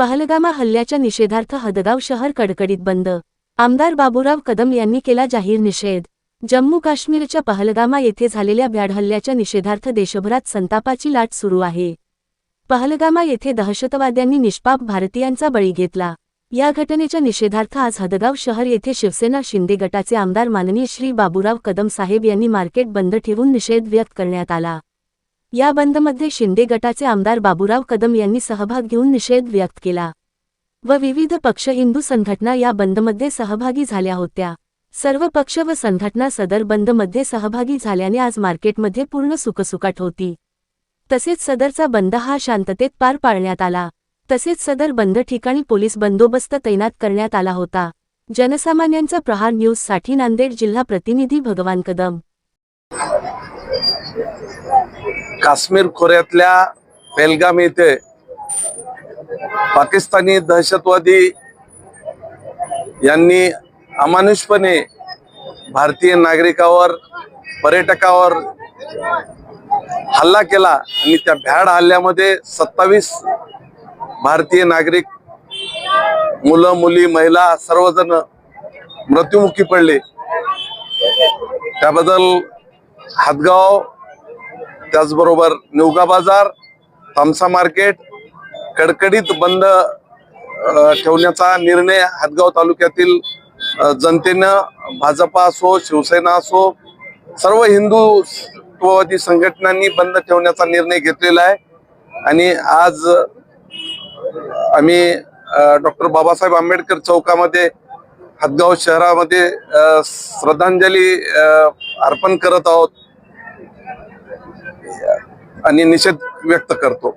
पहलगामा हल्ल्याच्या निषेधार्थ हदगाव शहर कडकडीत बंद. आमदार बाबूराव कदम यांनी केला जाहीर निषेध. जम्मू काश्मीरच्या पहलगामा येथे झालेल्या भ्याड हल्ल्याच्या निषेधार्थ देशभरात संतापाची लाट सुरू आहे. पहलगामा येथे दहशतवाद्यांनी निष्पाप भारतीयांचा बळी घेतला. या घटनेच्या निषेधार्थ आज हदगाव शहर येथे शिवसेना शिंदे गटाचे आमदार माननीय श्री बाबूराव कदम साहेब यांनी मार्केट बंद ठेवून निषेध व्यक्त करण्यात आला. या बंदमध्ये शिंदे गटाचे आमदार बाबूराव कदम यांनी सहभाग घेऊन निषेध व्यक्त केला व विविध पक्ष हिंदू संघटना या बंदमध्ये सहभागी झाल्या होत्या. सर्व पक्ष व संघटना सदर बंदमध्ये सहभागी झाल्याने आज मार्केटमध्ये पूर्ण सुखसुकाट होती. तसेच सदरचा बंद हा शांततेत पार पाडण्यात आला. तसेच सदर बंद ठिकाणी पोलीस बंदोबस्त तैनात करण्यात आला होता. जनसामान्यांचा प्रहार न्यूजसाठी नांदेड जिल्हा प्रतिनिधी भगवान कदम. काश्मीर खोऱ्यातल्या पेलगाम येथे पाकिस्तानी दहशतवादी यांनी अमानुषपणे भारतीय नागरिकावर पर्यटकावर हल्ला केला आणि त्या भ्याड हल्ल्यामध्ये सत्तावीस भारतीय नागरिक मुलं मुली महिला सर्वजण मृत्युमुखी पडले. त्याबद्दल हातगाव त्याचबरोबर निवगा बाजार तामसा मार्केट कडकडीत बंद ठेवण्याचा निर्णय हातगाव तालुक्यातील जनतेनं भाजपा असो शिवसेना असो सर्व हिंदुत्ववादी संघटनांनी बंद ठेवण्याचा निर्णय घेतलेला आहे. आणि आज आम्ही डॉक्टर बाबासाहेब आंबेडकर चौकामध्ये हातगाव शहरामध्ये श्रद्धांजली अर्पण करत आहोत. आणि निषेध व्यक्त करतो.